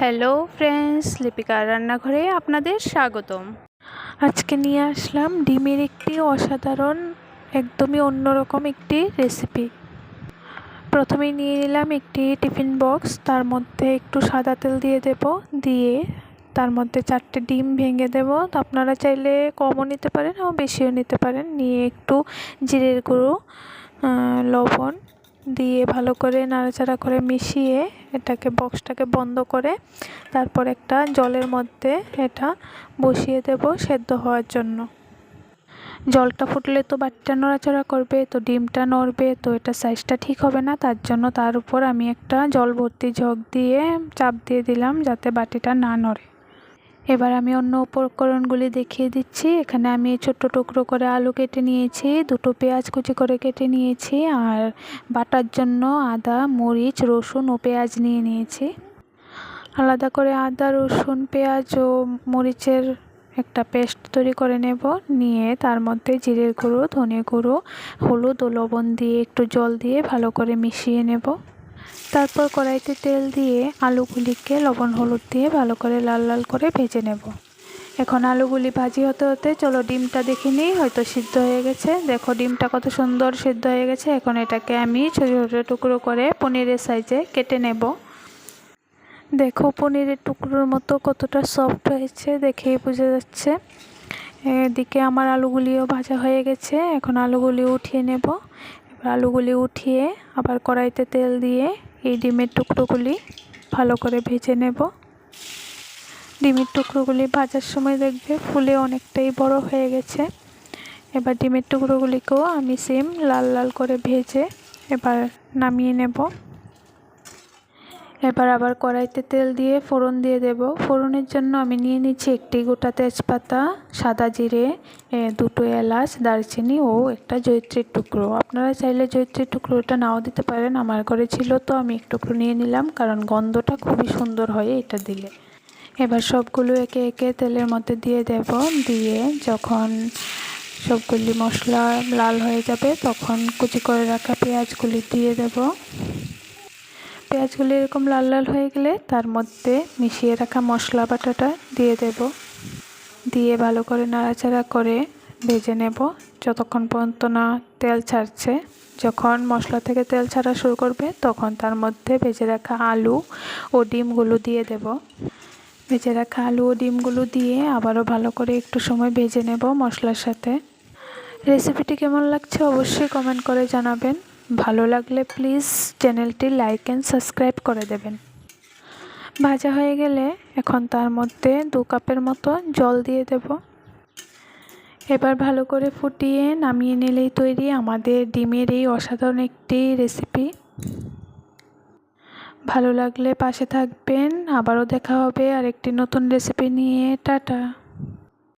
Hello friends লিপিকার রান্নাঘরে আপনাদের স্বাগতম। আজকে নিয়ে আসলাম ডিমের একটি অসাধারণ, একদমই অন্যরকম একটি রেসিপি প্রথমে নিয়ে নিলাম একটি টিফিন বক্স, তার মধ্যে একটু সাদা তেল দিয়ে দেব, দিয়ে তার মধ্যে চারটে ডিম ভেঙে দেব। আপনারা চাইলে কমও নিতে পারেন ও বেশিও নিতে পারেন। নিয়ে একটু জিরের গুঁড়ো লবণ দিয়ে ভালো করে নাড়াচাড়া করে মিশিয়ে এটাকে, বক্সটাকে বন্ধ করে তারপর একটা জলের মধ্যে এটা বসিয়ে দেব সেদ্ধ হওয়ার জন্য। জলটা ফুটলে তো বাটিটা নড়াচড়া করবে, তো ডিমটা নড়বে, তো এটা সাইজটা ঠিক হবে না, তার জন্য তার উপর আমি একটা জল ভর্তি ঝক দিয়ে চাপ দিয়ে দিলাম যাতে বাটিটা না নড়ে। এবার আমি অন্য উপকরণগুলি দেখিয়ে দিচ্ছি। এখানে আমি ছোট্ট টুকরো করে আলু কেটে নিয়েছি, দুটো পেঁয়াজ কুচি করে কেটে নিয়েছি, আর বাটার জন্য আদা, মরিচ, রসুন ও পেঁয়াজ নিয়ে নিয়েছি। আলাদা করে আদা, রসুন, পেঁয়াজ ও মরিচের একটা পেস্ট তৈরি করে নেব। নিয়ে তার মধ্যে জিরের গুঁড়ো, ধনে গুঁড়ো, হলুদ ও লবণ দিয়ে একটু জল দিয়ে ভালো করে মিশিয়ে নেব। তারপর কড়াইতে তেল দিয়ে আলুগুলিকে লবণ হলুদ দিয়ে ভালো করে লাল লাল করে ভেজে নেব। এখন আলুগুলি ভাজি হতে হতে চলো ডিমটা দেখে নিই, হয়তো সিদ্ধ হয়ে গেছে। দেখো ডিমটা কত সুন্দর সিদ্ধ হয়ে গেছে। এখন এটাকে আমি ছোটো ছোটো টুকরো করে পনিরের সাইজে কেটে নেব। দেখো পনিরের টুকরোর মতো কতটা সফট হয়েছে দেখেই বোঝা যাচ্ছে। এদিকে আমার আলুগুলিও ভাজা হয়ে গেছে। এখন আলুগুলি উঠিয়ে নেব। আলুগুলি উঠিয়ে আবার কড়াইতে তেল দিয়ে এই ডিমের টুকরোগুলি ভালো করে ভেজে নেব। ডিমের টুকরোগুলি ভাজার সময় দেখবে ফুলে অনেকটাই বড় হয়ে গেছে। এবার ডিমের টুকরোগুলিকেও আমি সেম লাল লাল করে ভেজে এবার নামিয়ে নেব। এবার আবার কড়াইতে তেল দিয়ে ফোড়ন দিয়ে দেব। ফোড়নের জন্য আমি নিয়ে নিচ্ছি একটি গোটা তেজপাতা, সাদা জিরে দুটো এলাচ, দারচিনি ও একটা জৈত্রীর টুকরো। আপনারা চাইলে জৈত্রীর টুকরোটা নাও দিতে পারেন, আমার ঘরে ছিল তো আমি এক টুকরো নিয়ে নিলাম, কারণ গন্ধটা খুবই সুন্দর হয় এটা দিলে। এবার সবগুলো একে একে তেলের মধ্যে দিয়ে দেব। দিয়ে যখন সবগুলি মশলা লাল হয়ে যাবে, তখন কুচি করে রাখা পেঁয়াজগুলি দিয়ে দেব। পেঁয়াজগুলি এরকম লাল লাল হয়ে গেলে তার মধ্যে মিশিয়ে রাখা মশলা বাটাটা দিয়ে দেব। দিয়ে ভালো করে নাড়াচাড়া করে ভেজে নেব। যতক্ষণ পর্যন্ত না তেল ছাড়ছে, যখন মশলা থেকে তেল ছাড়া শুরু করবে, তখন তার মধ্যে ভেজে রাখা আলু ও ডিমগুলো দিয়ে দেব। ভেজে রাখা আলু ও ডিমগুলো দিয়ে আবারও ভালো করে একটু সময় ভেজে নেব মশলার সাথে। রেসিপিটি কেমন লাগছে অবশ্যই কমেন্ট করে জানাবেন। ভালো লাগলে প্লিজ চ্যানেলটি লাইক অ্যান্ড সাবস্ক্রাইব করে দেবেন। ভাজা হয়ে গেলে এখন তার মধ্যে দু কাপের মতো জল দিয়ে দেব। এবার ভালো করে ফুটিয়ে নামিয়ে নিলেই তৈরি আমাদের ডিমের এই অসাধারণ একটি রেসিপি ভালো লাগলে পাশে থাকবেন। আবারও দেখা হবে আর একটি নতুন রেসিপি নিয়ে। টাটা।